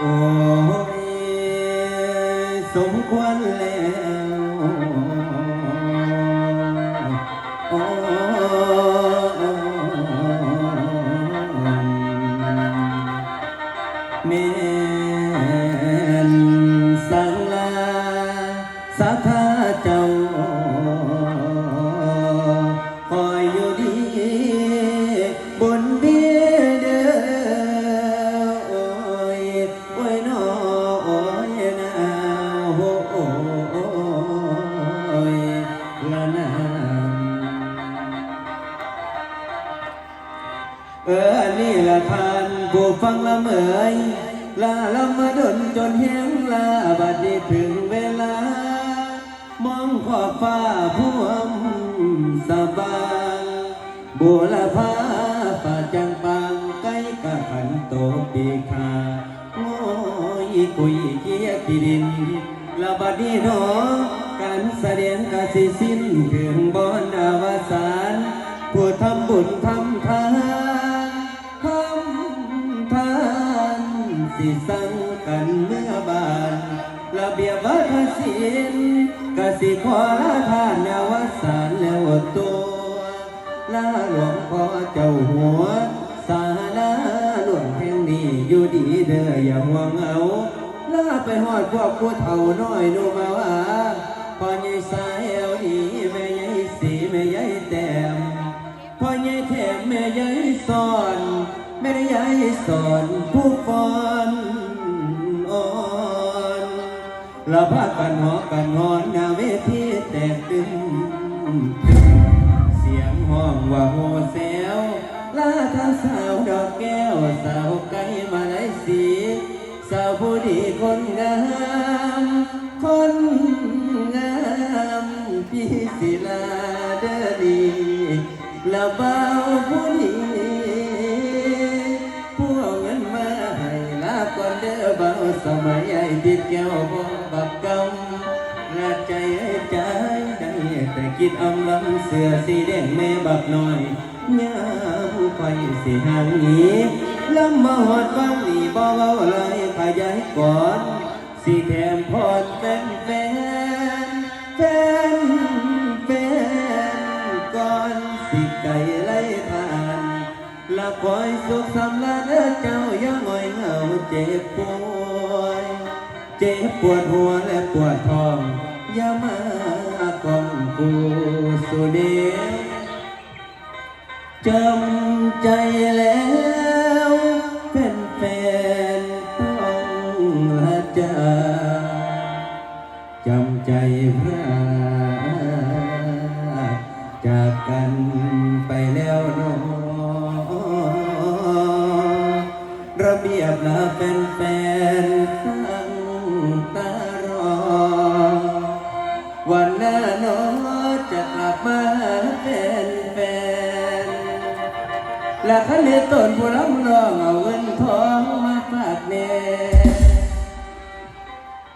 โอ้ยสมควรแล้วโอ้แม่ ทานผู้ฟังละเมยลาละมาดนจนเฮียงลาบัดนี้ถึงเวลา มองขอบฟ้าพ่วมสบายบุรพาป่าจังปางไก่กะขันโตปีขาโง่ยกุยเกียกีดินละบัดนี้หนอการแสดงกะสิสิ้นถึงบอนอวสานผู้ทำบุญทำ สิสั่งกันเมื่อบานระเบียบวัฒนศิลป์กสิขอลาทานแนวสารแล้วตัวลาหลวงพ่อเจ้าหัว สาลาหลวงแห่งนี้อยู่ดีเด้ออย่าห่วงเอาลาไปหอดพวกผู้เฒ่าน้อยนูมา แม่ใหญ่สอนผู้ฟอนอ่อนละพากันหอกันหอนหน้าเวทีแตกตึมเสียงห้องว่าโหเซลลาทาสาวดอกแก้วสาวไก่มาไลสีสาวผู้ดีคนงามคนงามพี่ศิลาเดอดีละเบา ติดแก้วบ่บักกำรักใจใจได้แต่คิดอำลำเสือสีแดงแม่บักน้อยยามไฟสิหางหนีลำมาหอดบ้านนี่บ่เว้าเลยขยายก่อนสิแถมพอดแฟนแฟนแฟนแฟนก่อนสิไก่ไล่ทานละคอยสุขสำลาเด้อเจ้าย่าหงอยเหงาเจ็บป่วย เจ็บปวดหัวและปวดท้องอย่ามากองกูสุเดจำใจแล้วเป็นแฟนต้องละจาจำใจพระจากกันไปแล้วนอระเบียบลาแฟนแฟน ตารอ วันหน้าน้อจะกลับมาเป็นแฟนและคันนี้ต้นผู้รับรองเอาเงินทองมาฝากแน่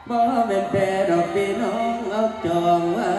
บ่เป็นแฟนดอกพี่น้องเอาจองไว้